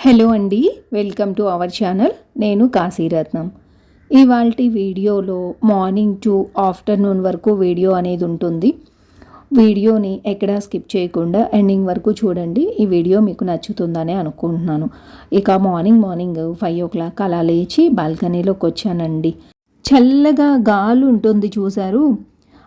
Hello అండి welcome to our channel. నేను కాశీరత్నం ఇవాళ వీడియోలో మార్నింగ్ టు ఆఫ్టర్నూన్ వరకు వీడియో అనేది ఉంటుంది. వీడియోని ఎక్కడా స్కిప్ చేయకుండా ఎండింగ్ వరకు చూడండి. ఈ వీడియో మీకు నచ్చుతుందని అనుకుంటున్నాను. ఇక morning morning five o'clock అలా లేచి బాల్కనీలోకి వచ్చానండి. చల్లగా గాలి ఉంటుంది చూశారు.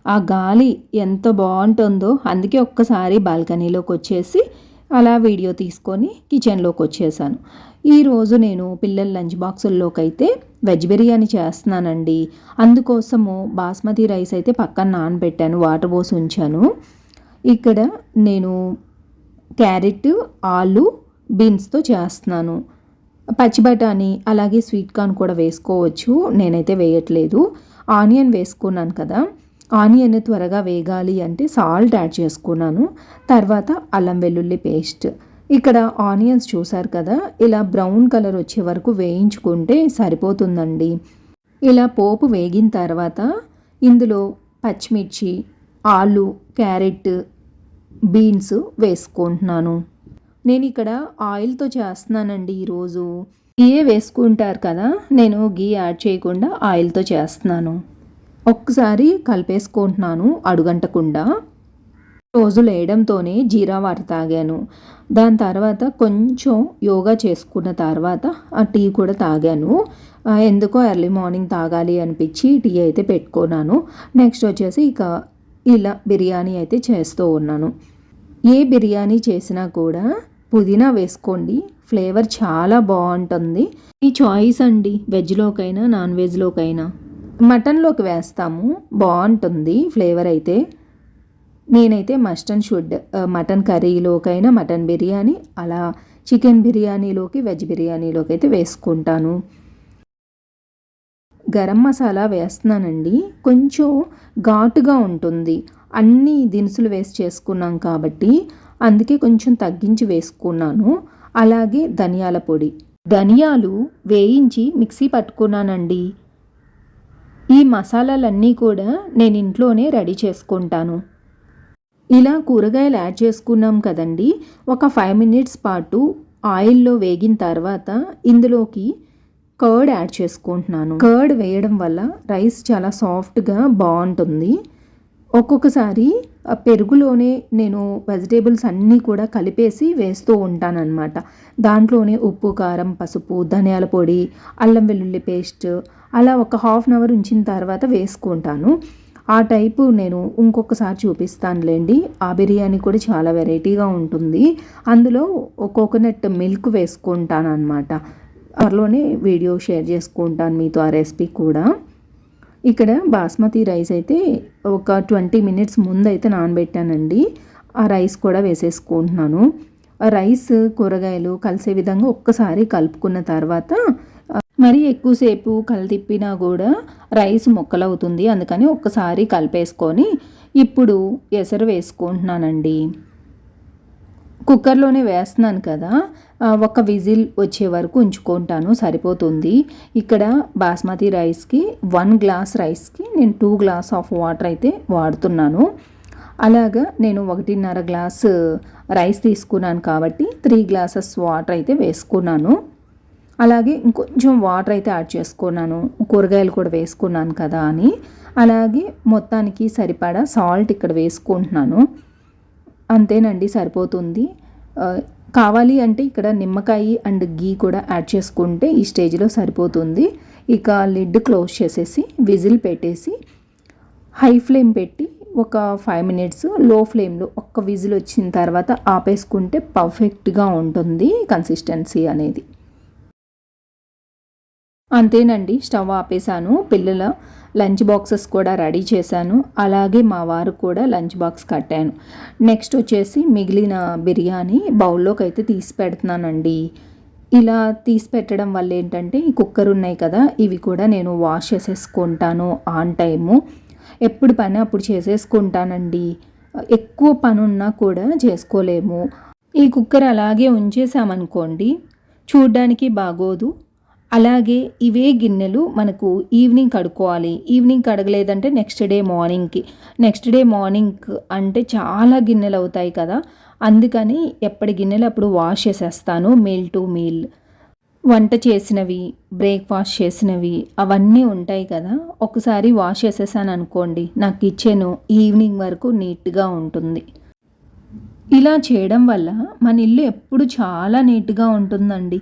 ఆ గాలి ఎంత బాగుంటుందో అందుకే ఒక్కసారి బాల్కనీలోకి వచ్చేసి అలా వీడియో తీసుకొని కిచెన్లోకి వచ్చేసాను. ఈరోజు నేను పిల్లల లంచ్ బాక్సుల్లోకైతే వెజ్ బిర్యానీ చేస్తున్నానండి. అందుకోసము బాస్మతి రైస్ అయితే పక్కన నానబెట్టాను వాటర్ పోసి ఉంచాను. ఇక్కడ నేను క్యారెట్ ఆలు బీన్స్తో చేస్తున్నాను. పచ్చి బఠానీ అలాగే స్వీట్ కార్న్ కూడా వేసుకోవచ్చు. నేనైతే వేయట్లేదు. ఆనియన్ వేసుకున్నాను కదా. ఆనియన్ త్వరగా వేగాలి అంటే సాల్ట్ యాడ్ చేసుకున్నాను. తర్వాత అల్లం వెల్లుల్లి పేస్ట్. ఇక్కడ ఆనియన్స్ చూసారు కదా ఇలా బ్రౌన్ కలర్ వచ్చే వరకు వేయించుకుంటే సరిపోతుందండి. ఇలా పోపు వేగిన తర్వాత ఇందులో పచ్చిమిర్చి ఆలు క్యారెట్ బీన్స్ వేసుకుంటున్నాను. నేను ఇక్కడ ఆయిల్తో చేస్తున్నానండి ఈరోజు. గీయే వేసుకుంటారు కదా నేను గీ యాడ్ చేయకుండా ఆయిల్తో చేస్తున్నాను. ఒక్కసారి కలిపేసుకుంటున్నాను అడుగంటకుండా. రోజు లేయడంతోనే జీరా వాటర్ తాగాను. దాని తర్వాత కొంచెం యోగా చేసుకున్న తర్వాత ఆ టీ కూడా తాగాను. ఎందుకో ఎర్లీ మార్నింగ్ తాగాలి అనిపించి టీ అయితే పెట్టుకున్నాను. నెక్స్ట్ వచ్చేసి ఇక ఇలా బిర్యానీ అయితే చేస్తూ ఉన్నాను. ఏ బిర్యానీ చేసినా కూడా పుదీనా వేసుకోండి ఫ్లేవర్ చాలా బాగుంటుంది. ఈ చాయిస్ అండి వెజ్లోకైనా నాన్ వెజ్లోకైనా. మటన్లోకి వేస్తాము. బాగుంటుంది ఫ్లేవర్ అయితే. నేనైతే మస్ట్ అండ్ షుడ్ మటన్ కర్రీలోకైనా మటన్ బిర్యానీ అలా చికెన్ బిర్యానీలోకి వెజ్ బిర్యానీలోకి అయితే వేసుకుంటాను. గరం మసాలా వేస్తున్నానండి. కొంచెం ఘాటుగా ఉంటుంది. అన్ని దినుసులు వేసి చేసుకున్నాం కాబట్టి అందుకే కొంచెం తగ్గించి వేసుకున్నాను. అలాగే ధనియాల పొడి. ధనియాలు వేయించి మిక్సీ పట్టుకున్నానండి. ఈ మసాలాలన్నీ కూడా నేను ఇంట్లోనే రెడీ చేసుకుంటాను. ఇలా కూరగాయలు యాడ్ చేసుకున్నాం కదండి. ఒక ఫైవ్ మినిట్స్ పాటు ఆయిల్లో వేగిన తర్వాత ఇందులోకి కర్డ్ యాడ్ చేసుకుంటున్నాను. కర్డ్ వేయడం వల్ల రైస్ చాలా సాఫ్ట్గా బాగుంటుంది. ఒక్కొక్కసారి పెరుగులోనే నేను వెజిటేబుల్స్ అన్నీ కూడా కలిపేసి వేస్తూ ఉంటానన్నమాట. దాంట్లోనే ఉప్పు కారం పసుపు ధనియాల పొడి అల్లం వెల్లుల్లి పేస్ట్ అలా ఒక హాఫ్ అన్ అవర్ ఉంచిన తర్వాత వేసుకుంటాను. ఆ టైపు నేను ఇంకొకసారి చూపిస్తానులేండి. ఆ బిర్యానీ కూడా చాలా వెరైటీగా ఉంటుంది. అందులో కోకోనట్ మిల్క్ వేసుకుంటాను అనమాట త్వరలోనే వీడియో షేర్ చేసుకుంటాను మీతో ఆ రెసిపీ కూడా. ఇక్కడ బాస్మతి రైస్ అయితే ఒక ట్వంటీ మినిట్స్ ముందు అయితే నానబెట్టానండి. ఆ రైస్ కూడా వేసేసుకుంటున్నాను. ఆ రైస్ కూరగాయలు కలిసే విధంగా ఒక్కసారి కలుపుకున్న తర్వాత మరి ఎక్కువసేపు కలితిప్పినా కూడా రైస్ మొక్కలవుతుంది. అందుకని ఒక్కసారి కలిపేసుకొని ఇప్పుడు ఎసరు వేసుకుంటున్నానండి. కుక్కర్లోనే వేస్తున్నాను కదా ఒక విజిల్ వచ్చే వరకు ఉంచుకుంటాను సరిపోతుంది. ఇక్కడ బాస్మతి రైస్కి వన్ గ్లాస్ రైస్కి నేను టూ గ్లాస్ ఆఫ్ వాటర్ అయితే వాడుతున్నాను. అలాగా నేను ఒకటిన్నర గ్లాస్ రైస్ తీసుకున్నాను కాబట్టి త్రీ గ్లాసెస్ వాటర్ అయితే వేసుకున్నాను. అలాగే ఇంకొంచెం వాటర్ అయితే యాడ్ చేసుకున్నాను. కూరగాయలు కూడా వేసుకున్నాను కదా అని. అలాగే మొత్తానికి సరిపడా సాల్ట్ ఇక్కడ వేసుకుంటున్నాను. అంతేనండి సరిపోతుంది. కావాలి అంటే ఇక్కడ నిమ్మకాయ అండ్ గీ కూడా యాడ్ చేసుకుంటే ఈ స్టేజ్లో సరిపోతుంది. ఇక లిడ్ క్లోజ్ చేసేసి విజిల్ పెట్టేసి హై ఫ్లేమ్ పెట్టి ఒక ఫైవ్ మినిట్స్లో ఫ్లేమ్లో ఒక్క విజిల్ వచ్చిన తర్వాత ఆపేసుకుంటే పర్ఫెక్ట్గా ఉంటుంది కన్సిస్టెన్సీ అనేది. అంతేనండి స్టవ్ ఆపేసాను. పిల్లల లంచ్ బాక్సెస్ కూడా రెడీ చేశాను. అలాగే మా వారు కూడా లంచ్ బాక్స్ కట్టాను. నెక్స్ట్ వచ్చేసి మిగిలిన బిర్యానీ బౌల్లోకి అయితే తీసి పెడుతున్నానండి. ఇలా తీసి పెట్టడం వల్ల ఏంటంటే ఈ కుక్కర్ ఉన్నాయి కదా ఇవి కూడా నేను వాష్ చేసేసుకుంటాను ఆన్ టైము. ఎప్పుడు పని అప్పుడు చేసేసుకుంటానండి. ఎక్కువ పని ఉన్నా కూడా చేసుకోలేము. ఈ కుక్కర్ అలాగే ఉంచేసామనుకోండి చూడ్డానికి బాగోదు. అలాగే ఇవే గిన్నెలు మనకు ఈవినింగ్ కడుక్కోవాలి. ఈవినింగ్ కడగలేదంటే నెక్స్ట్ డే మార్నింగ్కి. నెక్స్ట్ డే మార్నింగ్ అంటే చాలా గిన్నెలు అవుతాయి కదా. అందుకని ఎప్పటి గిన్నెలు అప్పుడు వాష్ చేసేస్తాను. Meal to meal. వంట చేసినవి బ్రేక్ఫాస్ట్ చేసినవి అవన్నీ ఉంటాయి కదా. ఒకసారి వాష్ చేసేసాను అనుకోండి నా కిచెన్ ఈవినింగ్ వరకు నీట్గా ఉంటుంది. ఇలా చేయడం వల్ల మన ఇల్లు ఎప్పుడు చాలా నీట్గా ఉంటుందండి.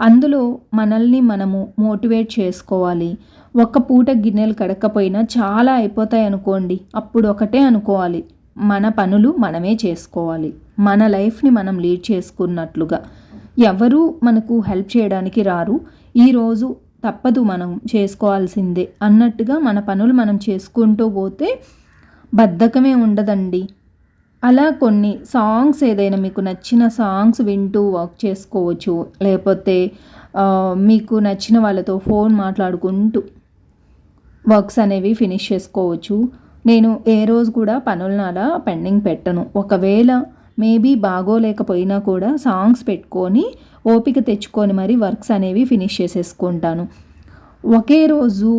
అందులో మనల్ని మనము మోటివేట్ చేసుకోవాలి. ఒక్క పూట గిన్నెలు కడకపోయినా చాలా అయిపోతాయి అనుకోండి. అప్పుడు ఒకటే అనుకోవాలి. మన పనులు మనమే చేసుకోవాలి. మన లైఫ్ని మనం లీడ్ చేసుకున్నట్లుగా. ఎవరు మనకు హెల్ప్ చేయడానికి రారు. ఈరోజు తప్పదు మనం చేసుకోవాల్సిందే అన్నట్టుగా మన పనులు మనం చేసుకుంటూ పోతే బద్ధకమే ఉండదండి. అలా కొన్ని సాంగ్స్ ఏదైనా మీకు నచ్చిన సాంగ్స్ వింటూ వర్క్ చేసుకోవచ్చు. లేకపోతే మీకు నచ్చిన వాళ్ళతో ఫోన్ మాట్లాడుకుంటూ వర్క్స్ అనేవి ఫినిష్ చేసుకోవచ్చు. నేను ఏ రోజు కూడా పనులను అలా పెండింగ్ పెట్టను. ఒకవేళ మేబీ బాగోలేకపోయినా కూడా సాంగ్స్ పెట్టుకొని ఓపిక తెచ్చుకొని మరి వర్క్స్ అనేవి ఫినిష్ చేసేసుకుంటాను. ఒకే రోజు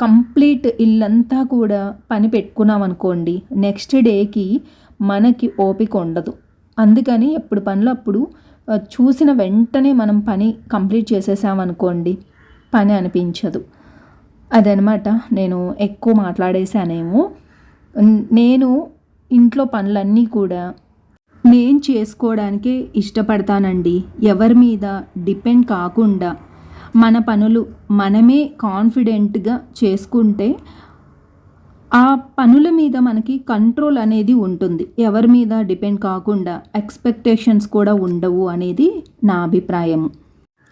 కంప్లీట్ ఇల్లంతా కూడా పని పెట్టుకున్నాం అనుకోండి నెక్స్ట్ డేకి మనకి ఓపిక ఉండదు. అందుకని ఎప్పుడు పనులు అప్పుడు చూసిన వెంటనే మనం పని కంప్లీట్ చేసేసామనుకోండి పని అనిపించదు. అదనమాట నేను ఎక్కువ మాట్లాడేశానేమో. నేను ఇంట్లో పనులన్నీ కూడా నేను చేసుకోవడానికే ఇష్టపడతానండి. ఎవరి మీద డిపెండ్ కాకుండా మన పనులు మనమే కాన్ఫిడెంట్గా చేసుకుంటే ఆ పనుల మీద మనకి కంట్రోల్ అనేది ఉంటుంది. ఎవరి మీద డిపెండ్ కాకుండా ఎక్స్పెక్టేషన్స్ కూడా ఉండవు అనేది నా అభిప్రాయము.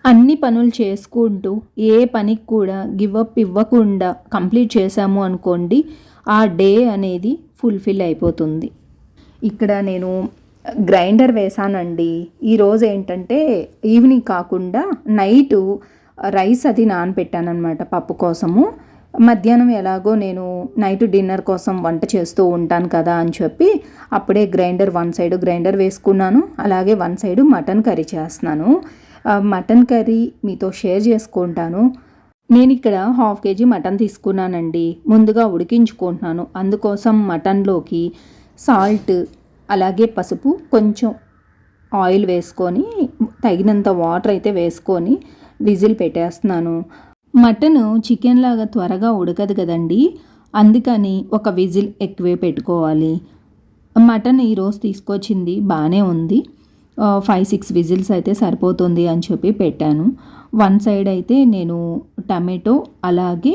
అన్ని పనులు చేసుకుంటూ ఏ పనికి కూడా గివప్ ఇవ్వకుండా కంప్లీట్ చేశాము అనుకోండి ఆ డే అనేది ఫుల్ఫిల్ అయిపోతుంది. ఇక్కడ నేను గ్రైండర్ వేసానండి ఈరోజు ఏంటంటే ఈవినింగ్ కాకుండా నైటు రైస్ అది నానపెట్టానమాట పప్పు కోసము. మధ్యాహ్నం ఎలాగో నేను నైట్ డిన్నర్ కోసం వంట చేస్తూ ఉంటాను కదా అని చెప్పి అప్పుడే గ్రైండర్ వన్ సైడ్ గ్రైండర్ వేసుకున్నాను. అలాగే వన్ సైడ్ మటన్ కర్రీ చేస్తున్నాను. మటన్ కర్రీ మీతో షేర్ చేసుకుంటాను. నేను ఇక్కడ హాఫ్ కేజీ మటన్ తీసుకున్నానండి. ముందుగా ఉడికించుకుంటున్నాను. అందుకోసం మటన్లోకి సాల్ట్ అలాగే పసుపు కొంచెం ఆయిల్ వేసుకొని తగినంత వాటర్ అయితే వేసుకొని విజిల్ పెట్టేస్తున్నాను. మటను చికెన్ లాగా త్వరగా ఉడకదు కదండి. అందుకని ఒక విజిల్ ఎక్కువే పెట్టుకోవాలి. మటన్ ఈరోజు తీసుకొచ్చింది బాగానే ఉంది. ఫైవ్ సిక్స్ విజిల్స్ అయితే సరిపోతుంది అని చెప్పి పెట్టాను. వన్ సైడ్ అయితే నేను టమాటో అలాగే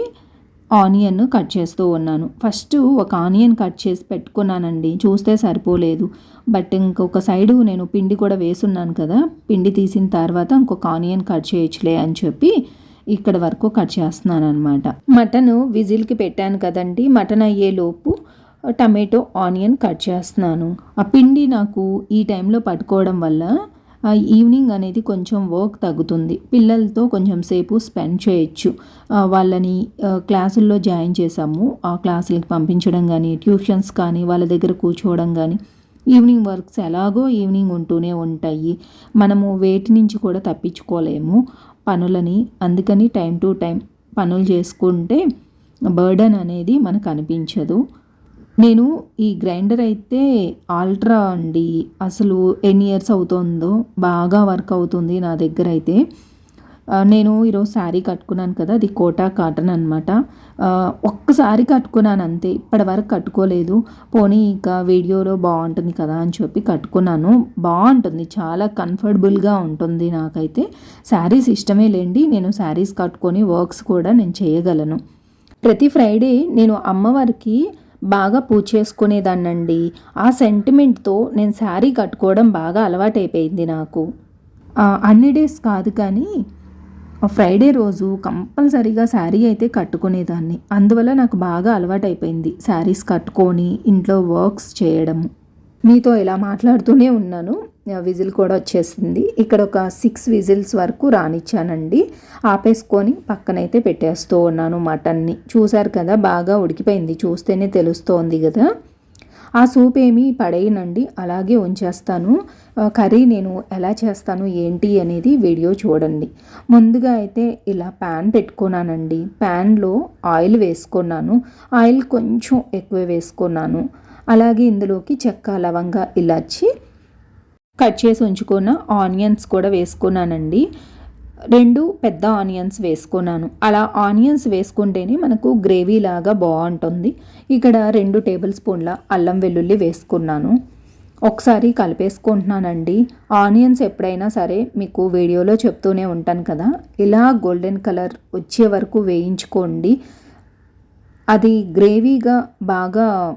ఆనియన్ కట్ చేస్తూ ఉన్నాను. ఫస్ట్ ఒక ఆనియన్ కట్ చేసి పెట్టుకున్నానండి. చూస్తే సరిపోలేదు. బట్ ఇంకొక సైడు నేను పిండి కూడా వేసున్నాను కదా. పిండి తీసిన తర్వాత ఇంకొక ఆనియన్ కట్ చేయొచ్చులే అని చెప్పి ఇక్కడ వరకు కట్ చేస్తున్నాను అనమాట మటన్ విజిల్కి పెట్టాను కదండి. మటన్ అయ్యేలోపు టమాటో ఆనియన్ కట్ చేస్తున్నాను. ఆ పిండి నాకు ఈ టైంలో పట్టుకోవడం వల్ల ఈవినింగ్ అనేది కొంచెం వర్క్ తగ్గుతుంది. పిల్లలతో కొంచెం సేపు స్పెండ్ చేయొచ్చు. వాళ్ళని క్లాసుల్లో జాయిన్ చేసాము ఆ క్లాసులకి పంపించడం కానీ ట్యూషన్స్ కానీ వాళ్ళ దగ్గర కూర్చోవడం కానీ ఈవినింగ్ వర్క్స్ ఎలాగో ఈవినింగ్ ఉంటూనే ఉంటాయి. మనము వేటి నుంచి కూడా తప్పించుకోలేము. పనులని అందుకని టైం టు టైం పనులు చేసుకుంటే బర్డన్ అనేది మనకు అనిపించదు. నేను ఈ గ్రైండర్ అయితే ఆల్ట్రా అండి. అసలు ఎన్ని ఇయర్స్ అవుతుందో బాగా వర్క్ అవుతుంది నా దగ్గర అయితే. నేను ఈరోజు శారీ కట్టుకున్నాను కదా అది కోటా కాటన్ అనమాట ఒక్కసారి కట్టుకున్నాను అంతే ఇప్పటి వరకు కట్టుకోలేదు. పోనీ ఇక వీడియోలో బాగుంటుంది కదా అని చెప్పి కట్టుకున్నాను. బాగుంటుంది చాలా కంఫర్టబుల్గా ఉంటుంది నాకైతే. శారీస్ ఇష్టమే లేండి నేను శారీస్ కట్టుకొని వర్క్స్ కూడా నేను చేయగలను. ప్రతి ఫ్రైడే నేను అమ్మవారికి బాగా పూజ చేసుకునేదాన్నండి. ఆ సెంటిమెంట్తో నేను శారీ కట్టుకోవడం బాగా అలవాటైపోయింది నాకు. అన్ని డేస్ కాదు కానీ ఫ్రైడే రోజు కంపల్సరీగా శారీ అయితే కట్టుకునేదాన్ని. అందువల్ల నాకు బాగా అలవాటైపోయింది శారీస్ కట్టుకొని ఇంట్లో వర్క్స్ చేయడము మీతో ఇలా మాట్లాడుతూనే ఉన్నాను. విజిల్ కూడా వచ్చేసింది. ఇక్కడ ఒక సిక్స్ విజిల్స్ వరకు రానిచ్చానండి. ఆపేసుకొని పక్కనైతే పెట్టేస్తూ ఉన్నాను మటన్ని. చూశారు కదా బాగా ఉడికిపోయింది. చూస్తేనే తెలుస్తోంది కదా. ఆ సూప్ ఏమి పడేయనండి అలాగే ఉంచేస్తాను. కర్రీ నేను ఎలా చేస్తాను ఏంటి అనేది వీడియో చూడండి. ముందుగా అయితే ఇలా ప్యాన్ పెట్టుకున్నానండి. ప్యాన్లో ఆయిల్ వేసుకున్నాను. ఆయిల్ కొంచెం ఎక్కువ వేసుకున్నాను. అలాగే ఇందులోకి చెక్క లవంగా ఇలాచి కట్ చేసి ఉంచుకున్న ఆనియన్స్ కూడా వేసుకున్నానండి. రెండు పెద్ద ఆనియన్స్ వేసుకున్నాను. అలా ఆనియన్స్ వేసుకుంటేనే మనకు గ్రేవీ లాగా బాగుంటుంది. ఇక్కడ రెండు టేబుల్ స్పూన్ల అల్లం వెల్లుల్లి వేసుకున్నాను. ఒకసారి కలిపేసుకుంటున్నానండి. ఆనియన్స్ ఎప్పుడైనా సరే మీకు వీడియోలో చెప్తూనే ఉంటాను కదా. ఇలా గోల్డెన్ కలర్ వచ్చే వరకు వేయించుకోండి. అది గ్రేవీగా బాగా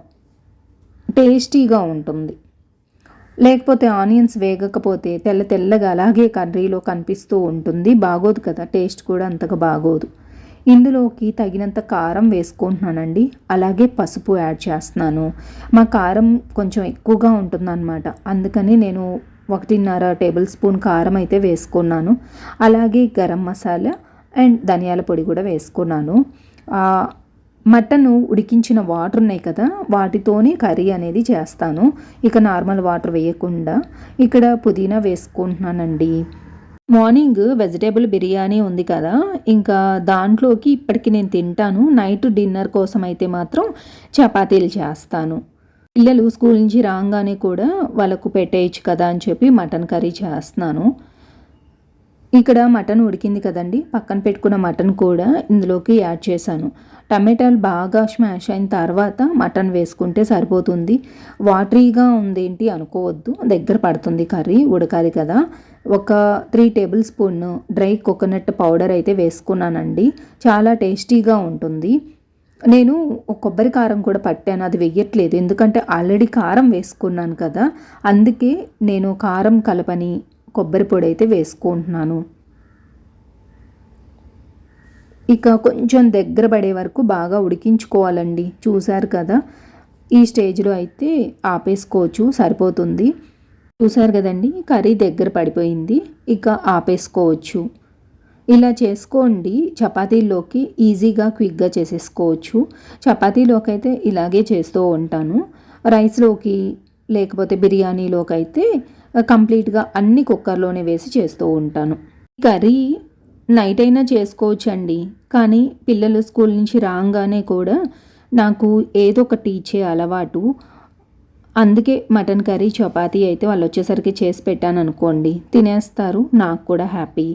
టేస్టీగా ఉంటుంది. లేకపోతే ఆనియన్స్ వేగకపోతే తెల్ల తెల్లగా అలాగే కర్రీలో కనిపిస్తూ ఉంటుంది. బాగోదు కదా టేస్ట్ కూడా అంతగా బాగోదు. ఇందులోకి తగినంత కారం వేసుకుంటున్నానండి. అలాగే పసుపు యాడ్ చేస్తున్నాను. మా కారం కొంచెం ఎక్కువగా ఉంటుందన్నమాట. అందుకని నేను ఒకటిన్నర టేబుల్ స్పూన్ కారం అయితే వేసుకున్నాను. అలాగే గరం మసాలా అండ్ ధనియాల పొడి కూడా వేసుకున్నాను. మటన్ ఉడికించిన వాటర్ ఉన్నాయి కదా వాటితోనే కర్రీ అనేది చేస్తాను. ఇక నార్మల్ వాటర్ వేయకుండా. ఇక్కడ పుదీనా వేసుకుంటున్నానండి. మార్నింగ్ వెజిటేబుల్ బిర్యానీ ఉంది కదా ఇంకా దాంట్లోకి ఇప్పటికి నేను తింటాను. నైట్ డిన్నర్ కోసం అయితే మాత్రం చపాతీలు చేస్తాను. పిల్లలు స్కూల్ నుంచి రాగానే కూడా వాళ్ళకు పెట్టేయచ్చు కదా అని చెప్పి మటన్ కర్రీ చేస్తున్నాను. ఇక్కడ మటన్ ఉడికింది కదండి. పక్కన పెట్టుకున్న మటన్ కూడా ఇందులోకి యాడ్ చేశాను. టమాటాలు బాగా స్మాష్ అయిన తర్వాత మటన్ వేసుకుంటే సరిపోతుంది. వాటరీగా ఉందేంటి అనుకోవద్దు. దగ్గర పడుతుంది కర్రీ ఉడకాలి కదా. ఒక three tablespoon dry coconut powder అయితే వేసుకున్నానండి. చాలా టేస్టీగా ఉంటుంది. నేను కొబ్బరి కారం కూడా పట్టాను. అది వెయ్యట్లేదు ఎందుకంటే ఆల్రెడీ కారం వేసుకున్నాను కదా. అందుకే నేను కారం కలపని కొబ్బరి పొడి అయితే వేసుకుంటున్నాను. ఇక కొంచెం దగ్గర పడే వరకు బాగా ఉడికించుకోవాలండి. చూశారు కదా ఈ స్టేజ్లో అయితే ఆపేసుకోవచ్చు సరిపోతుంది. చూసారు కదండి కర్రీ దగ్గర పడిపోయింది ఇక ఆపేసుకోవచ్చు. ఇలా చేసుకోండి చపాతీల్లోకి ఈజీగా క్విక్గా చేసేసుకోవచ్చు. చపాతీలోకి అయితే ఇలాగే చేస్తూ ఉంటాను. రైస్లోకి లేకపోతే బిర్యానీలోకి అయితే కంప్లీట్గా అన్ని కుక్కర్లోనే వేసి చేస్తూ ఉంటాను. కర్రీ నైట్ అయినా చేసుకోవచ్చండి. కానీ పిల్లలు స్కూల్ నుంచి రాగానే కూడా నాకు ఏదో ఒకటి ఇచ్చే అలవాటు. అందుకే మటన్ కర్రీ చపాతీ అయితే వాళ్ళు వచ్చేసరికి చేసి పెట్టాను అనుకోండి తినేస్తారు. నాకు కూడా హ్యాపీ.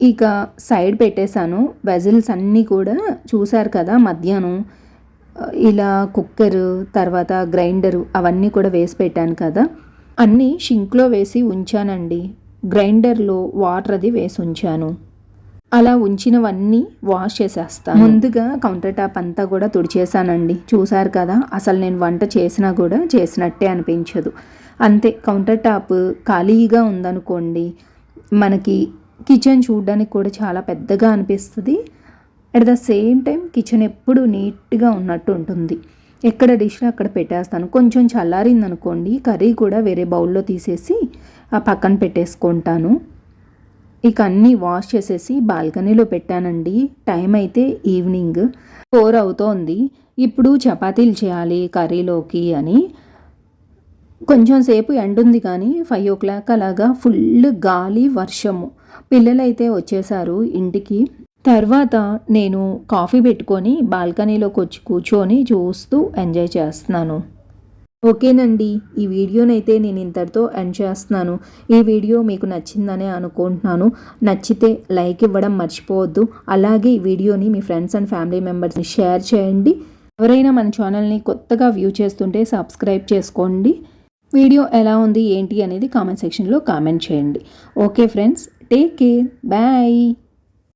ఇక సైడ్ పెట్టేశాను. వెజిల్స్ అన్నీ కూడా చూశారు కదా మధ్యాహ్నం. ఇలా కుక్కర్ తర్వాత గ్రైండరు అవన్నీ కూడా వేసి పెట్టాను కదా. అన్నీ షింక్లో వేసి ఉంచానండి. గ్రైండర్లో వాటర్ అది వేసి ఉంచాను అలా ఉంచినవన్నీ వాష్ చేసేస్తాను. ముందుగా కౌంటర్ టాప్ అంతా కూడా తుడిచేసానండి చూశారు కదా అసలు నేను వంట చేసినా కూడా చేసినట్టే అనిపించదు. అంతే కౌంటర్ టాప్ ఖాళీగా ఉందనుకోండి మనకి కిచెన్ చూడడానికి కూడా చాలా పెద్దగా అనిపిస్తుంది. At the same time kitchen ఎప్పుడు నీట్గా ఉన్నట్టు ఉంటుంది. ఎక్కడ డిష్లో అక్కడ పెట్టేస్తాను. కొంచెం చల్లారింది అనుకోండి కర్రీ కూడా వేరే బౌల్లో తీసేసి ఆ పక్కన పెట్టేసుకుంటాను. ఇక అన్నీ వాష్ చేసేసి బాల్కనీలో పెట్టానండి. టైం అయితే ఈవినింగ్ ఫోర్ అవుతోంది. ఇప్పుడు చపాతీలు చేయాలి కర్రీలోకి అని. కొంచెం సేపు ఎండుంది కానీ ఫైవ్ ఓ క్లాక్ అలాగా ఫుల్ గాలి వర్షము. పిల్లలైతే వచ్చేసారు ఇంటికి. తర్వాత నేను కాఫీ పెట్టుకొని బాల్కనీలోకి వచ్చి కూర్చొని చూస్తూ ఎంజాయ్ చేస్తున్నాను. ఓకేనండి ఈ వీడియోనైతే నేను ఇంతటితో ఎండ్ చేస్తున్నాను. ఈ వీడియో మీకు నచ్చిందని అనుకుంటున్నాను. నచ్చితే లైక్ ఇవ్వడం మర్చిపోవద్దు. అలాగే ఈ వీడియోని మీ ఫ్రెండ్స్ అండ్ ఫ్యామిలీ మెంబర్స్ని షేర్ చేయండి. ఎవరైనా మన ఛానల్ని కొత్తగా వ్యూ చేస్తుంటే సబ్స్క్రైబ్ చేసుకోండి. వీడియో ఎలా ఉంది ఏంటి అనేది కామెంట్ సెక్షన్లో కామెంట్ చేయండి. Okay friends take care bye!